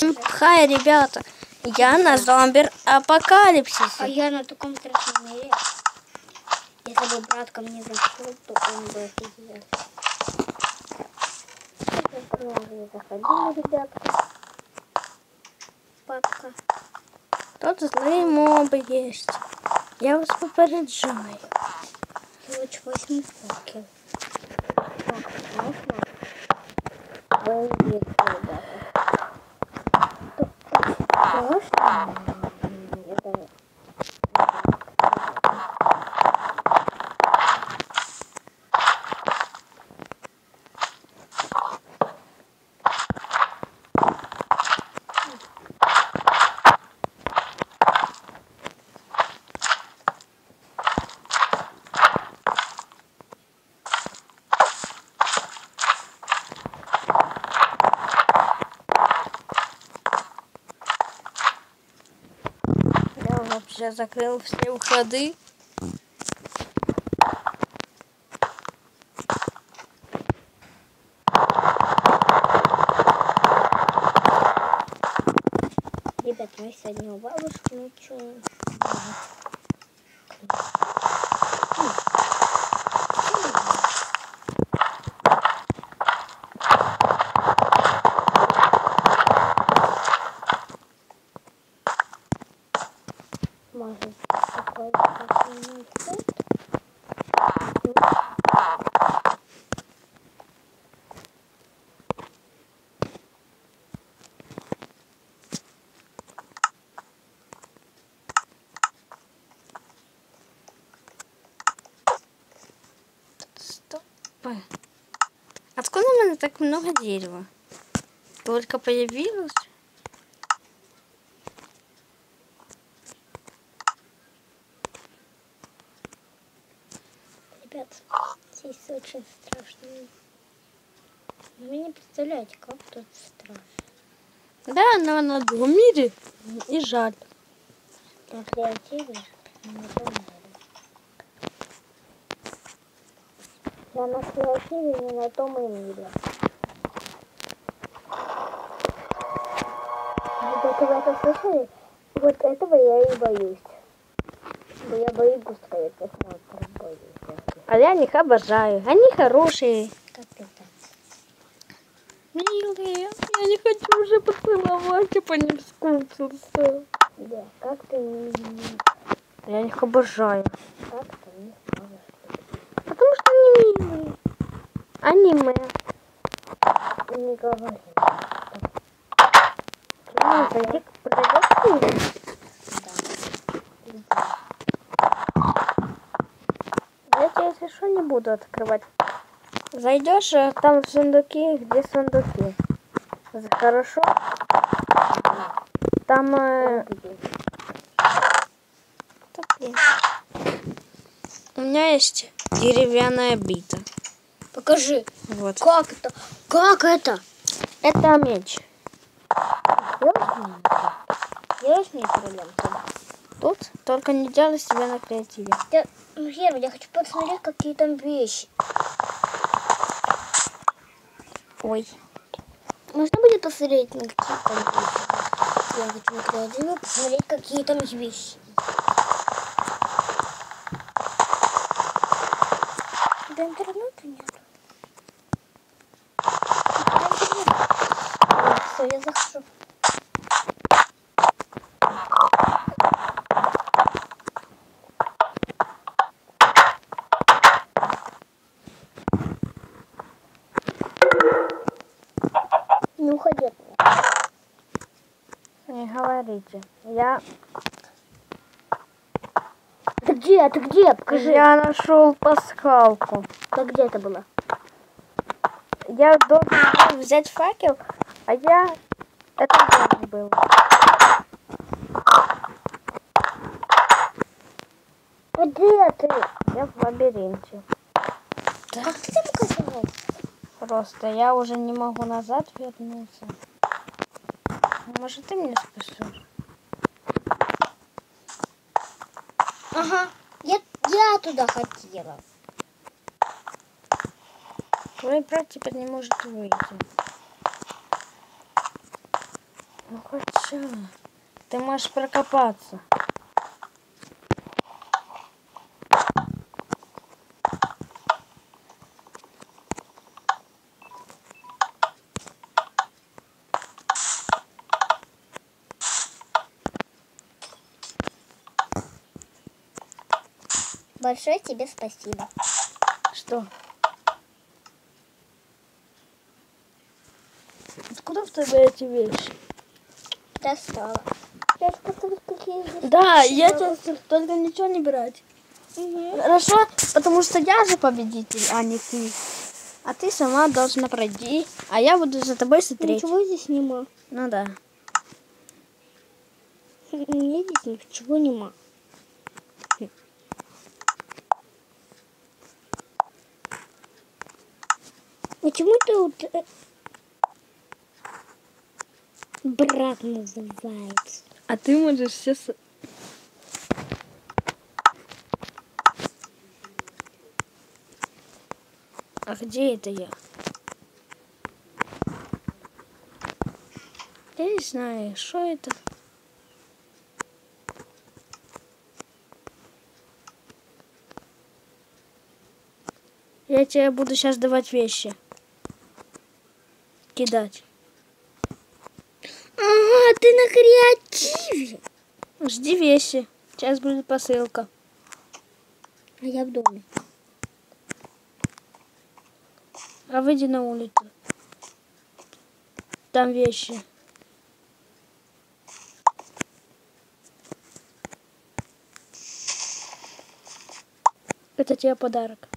Хай, ребята, я на зомбир А апокалипсисе. я на таком страшном мире. Если бы брат ко мне зашел, то он бы офигел. Заходили, ребятка. Папка. Тут злые мобы есть. Я вас попереджаю. Луч восьми факел. Так, ребята. Тут, тут можно? Это... Я закрыл все входы. Ребят, мы сегодня у бабушки ночуем. Откуда у меня так много дерева? Только появилось? Ребят, здесь очень страшно. Вы не представляете, как тут страшно. Да, но на другом мире. И жаль. На не думаю. Я на креативе не на том и мире. Вы это слышали? Вот этого я и боюсь. Бо Я боюсь смотрю, боюсь. А я них обожаю. Они хорошие. Капец. Милые. Я не хочу уже поцеловать, я по ним скучился. Да, как ты не, Я их обожаю. как ты Милые. Аниме. не говорить. Ну, зайди, подойдешь? Я тебе, если что, не буду открывать. Зайдешь, а там сундуки, где сундуки. Хорошо? Там... э. У меня есть деревянная бита. Покажи, Вот. как это? Как это? Это меч. Делаешь мне проблем? Тут только не делай себя на креативе. Я, ну, первый, я хочу посмотреть, какие там вещи. Ой. Можно будет посмотреть, на какие там вещи? Я хочу на креативе посмотреть, какие там вещи. Да интернета нет. Все, я захожу. Не уходи от меня. Не говорите. Я, где? Ты где? Покажи. я нашел пасхалку. Так где это было? Я должен был взять факел, а я... Это тоже было. Где ты? Я в лабиринте. Как ты там оказалась? Просто я уже не могу назад вернуться. Может, ты мне спасешь? Ага. Я, туда хотела. Твой брат теперь не может выйти. Ну хочу. Ты можешь прокопаться. Большое тебе спасибо. Что? Откуда в тебе эти вещи? Достала. Я посмотрю, какие здесь. Да, вещи я тебе только ничего не брать. Мгм. Хорошо? Потому что я же победитель, а не ты. А ты сама должна пройти, а я буду за тобой смотреть. Ничего здесь нема. Ну да. Мне здесь ничего нема. Почему тут э, брат называется? А ты можешь все... с- А где это я? Я не знаю, что это. Я тебе буду сейчас давать вещи. Кидать. Ага, ты на креативе. Жди вещи. Сейчас будет посылка. А я в доме. А выйди на улицу. Там вещи. Это тебе подарок.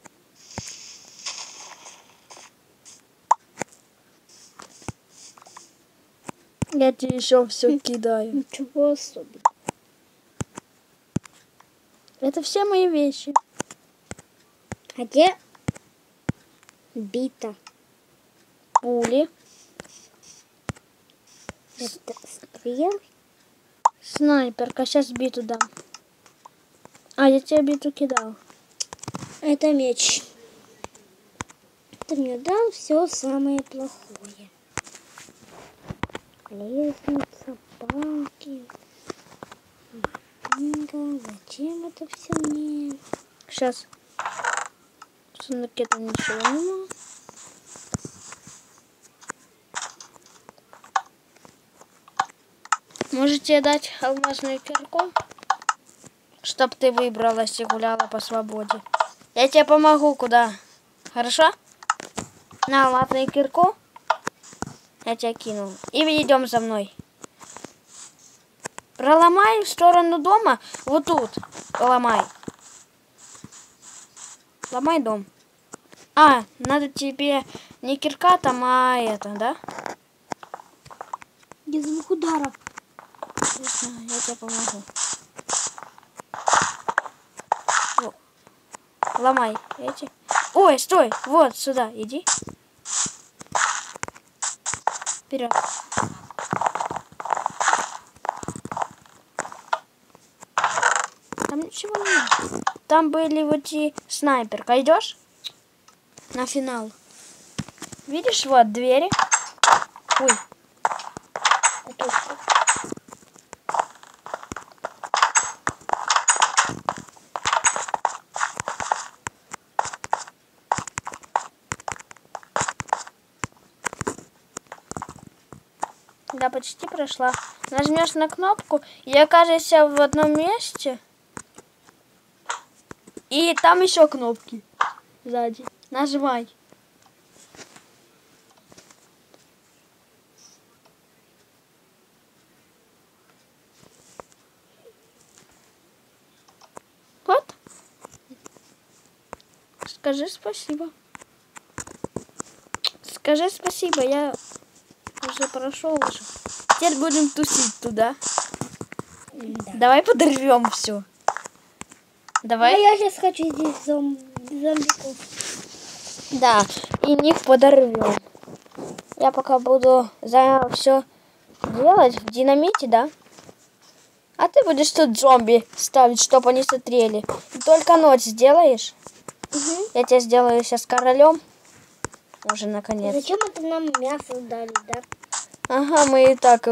Я тебе еще все кидаю. Ничего особенного. Это все мои вещи. А где бита? Пули, Это стрел? снайперка. Сейчас биту дам. А, я тебе биту кидал. Это меч. Ты мне дал все самое плохое. Лестница, палки. Инга, зачем это все мне? Сейчас. В сундуке там ничего нема. Можете дать алмазную кирку? Чтоб ты выбралась и гуляла по свободе. Я тебе помогу куда. Хорошо? На алмазную кирку. Я тебя кинул. И идем за мной. Проломай в сторону дома. Вот тут. Ломай. Ломай дом. А, надо тебе не кирка там, а это, да? Где звук знаю, я тебе помогу. Ломай эти. Ой, стой, вот сюда, иди. Вперед. Там ничего нет. Там были вот и снайперка. Идешь? На финал. Видишь, вот двери. Ой, Это что? Да, почти прошла. Нажмешь на кнопку и окажешься в одном месте. И там еще кнопки сзади. Нажимай. Вот. Скажи спасибо. Скажи спасибо, я уже прошел уже. Теперь будем тусить туда. Да. Давай подорвем все. Давай. я сейчас хочу здесь зом... зомбиков. Да, и них подорвем. Я пока буду за все делать в динамите, да? А ты будешь тут зомби ставить, чтобы они смотрели. И только ночь сделаешь. Мгм. Я тебя сделаю сейчас королем. Уже наконец. Зачем это нам мясо дали, да? Ага, мы и так...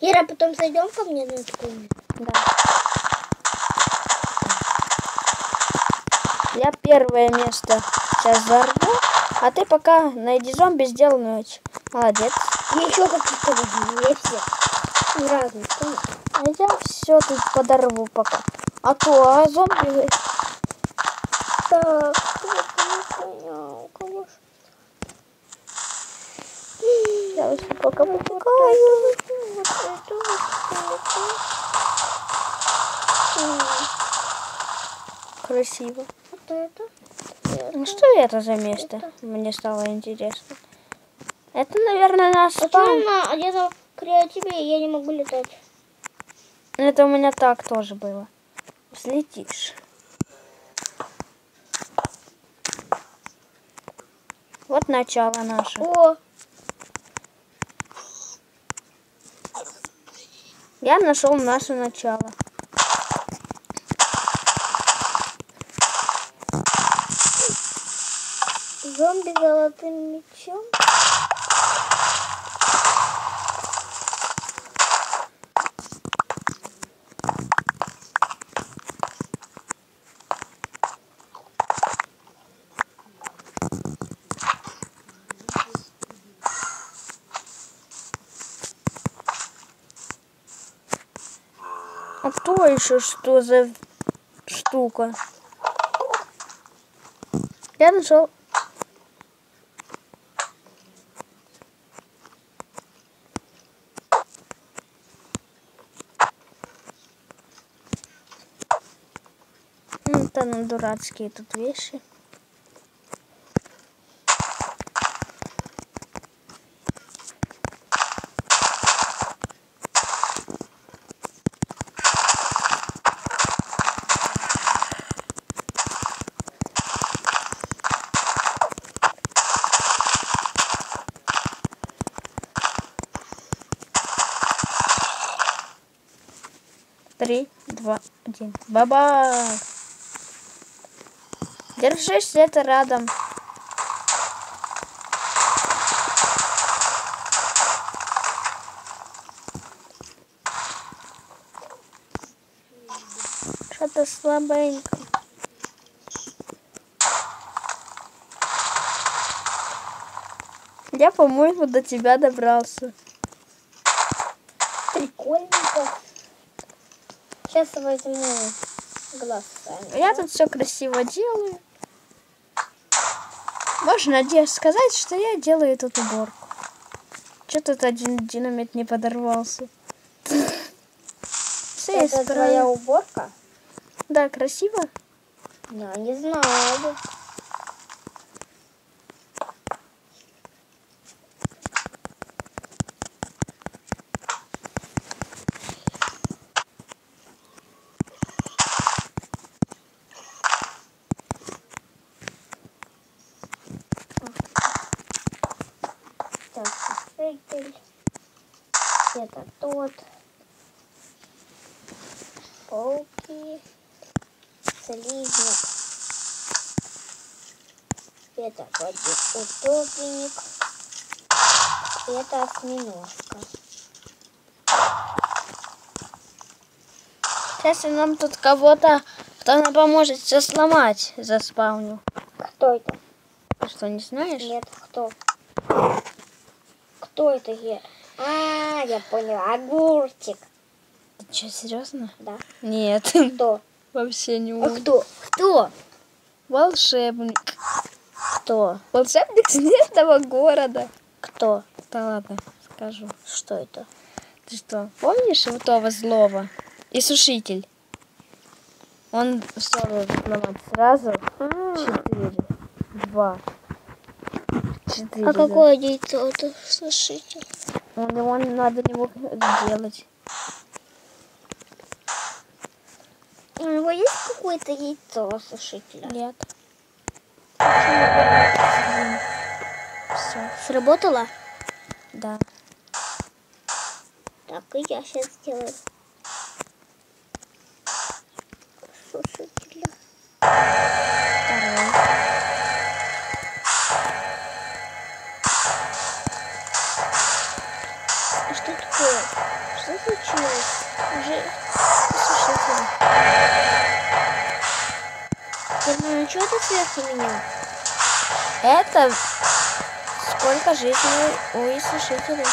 Ира, потом зайдем ко мне на комнату. Да. Я первое место сейчас взорву, а ты пока найди зомби, сделай ночь. Молодец. И еще какие-то возьми, я все. Разные. А я все тут подорву пока. А то, а зомби... Так, вот не понял, конечно. Я уже пока Вот попугаю. это, вот это, вот это. М, Красиво. Вот это. Ну что это за место? Мне стало интересно. Это, наверное, наш Это спам. она где-то в креативе, я не могу летать. Это у меня так тоже было. Взлетишь. Вот начало наше. О, Я нашел наше начало. зомби золотым мечом. А то еще что за штука? Я нашел. Это ну, дурацкие тут вещи. Два, один. Баба! Держись где-то рядом. Что-то слабенько. Я, по-моему, до тебя добрался. Сейчас возьму глазами. Я тут все красиво делаю. Можно де- сказать, что я делаю тут уборку. Че тут один динамит не подорвался? Все Это твоя уборка? Да, красиво. Я не знаю. Так, шекель. Это тот. Пауки. Слизник. Это вроде утопленник. Это осьминожка. Сейчас нам тут кого-то, кто нам поможет все сломать, заспавню. Кто это? Ты что, не знаешь? Нет, кто? Кто это я? А, я поняла. Огурчик. Ты что, серьезно? Да. Нет, Кто? вообще не А он. кто? Кто? Волшебник. Кто? Волшебник снежного города. Кто? Да ладно, скажу. Что это? Ты что, помнишь вот того злого? И сушитель. Он сломать сразу. Четыре. Два. Четыре. А да. какое яйцо это? Слушайте. Он, он надо него сделать. У него есть какое-то яйцо сушителя? Нет. Все, Сработало? да. Так, и я сейчас сделаю. Это сколько жизней у иссушителей.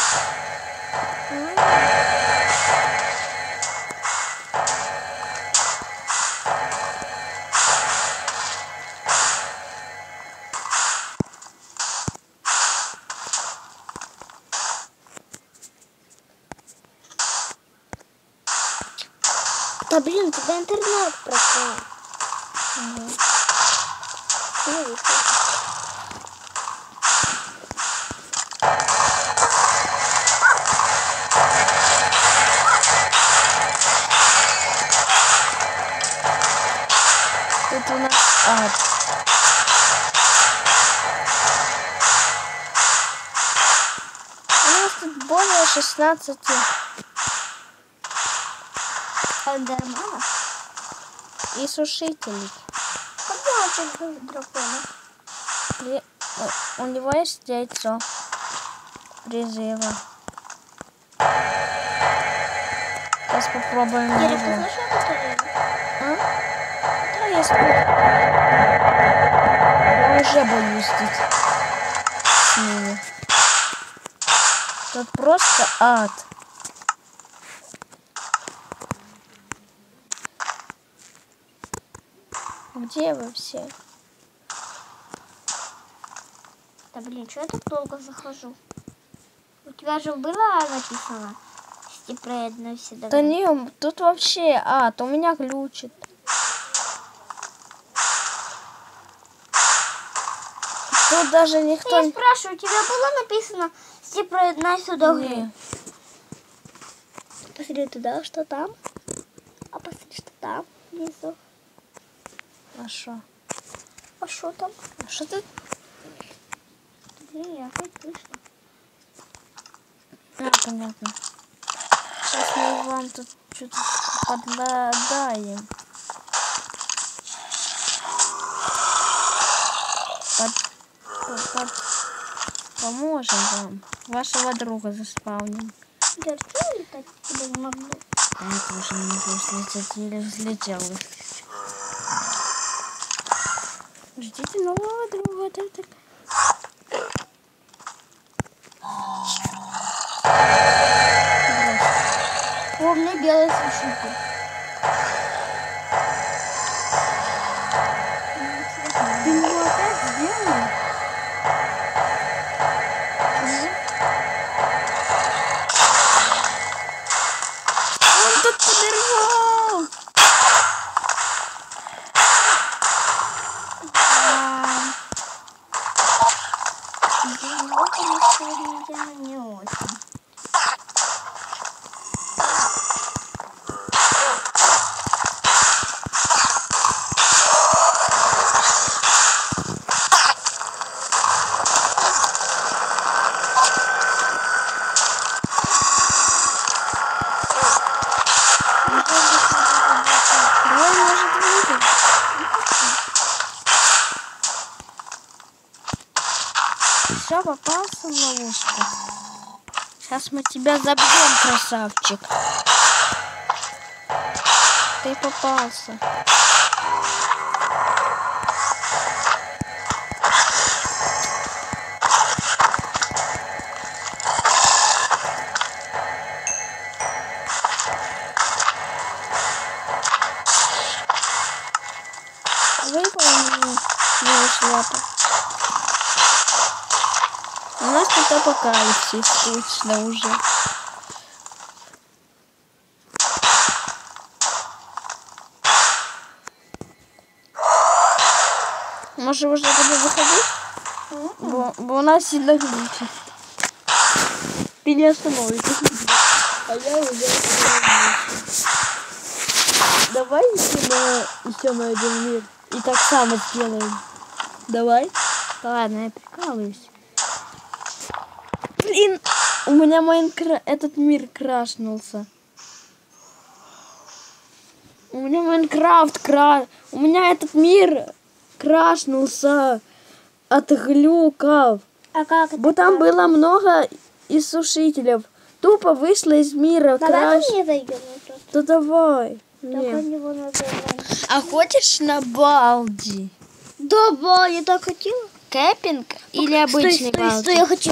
Да блин, у тебя интернет пропал. 16 Эндермана? Когда очень дракона? Э, У него есть яйцо призыва. Сейчас попробуем ты его. А? Да, я. Я уже боюсь здесь с ними. Тут просто ад. Где вы все? Да блин, что я так долго захожу? У тебя же было написано степредно всегда. Да не, тут вообще ад. У меня глючит. Тут даже никто Я спрашиваю, у тебя было написано степредно сюда Не. Посмотри туда, что там. А посмотри, что там внизу. А шо? А что там? А что ты... Блин, я хоть слышно. А, понятно. Сейчас мы вам тут что-то подладаем. Под... под- под- Поможем вам. Вашего друга заспавним. Я что летать тебе не могу? А я тоже не могу слететь, еле взлетел. Ждите нового друга. Так, так. О, меня белая сушилка. Сейчас мы тебя забьем, красавчик. Ты попался. Апокалипсис точно уже. Может уже тебе выходить? Бо, бо у нас сильно глючит. Ты не остановишься. А я уже. Давай еще на, еще на один мир. И так само сделаем. Давай. Ладно, я прикалываюсь. Блин, у меня Майнкрафт, этот мир крашнулся. У меня Майнкрафт кра... У меня этот мир крашнулся от глюков. А как это? Бо там было много иссушителей. тупо вышла из мира. Давай краш. мне зайдем тот. Да давай. Только Не. него надо. А хочешь на Балди? Давай, я так хотела. Кэппинг или обычный стой, стой, Балди? стой, я хочу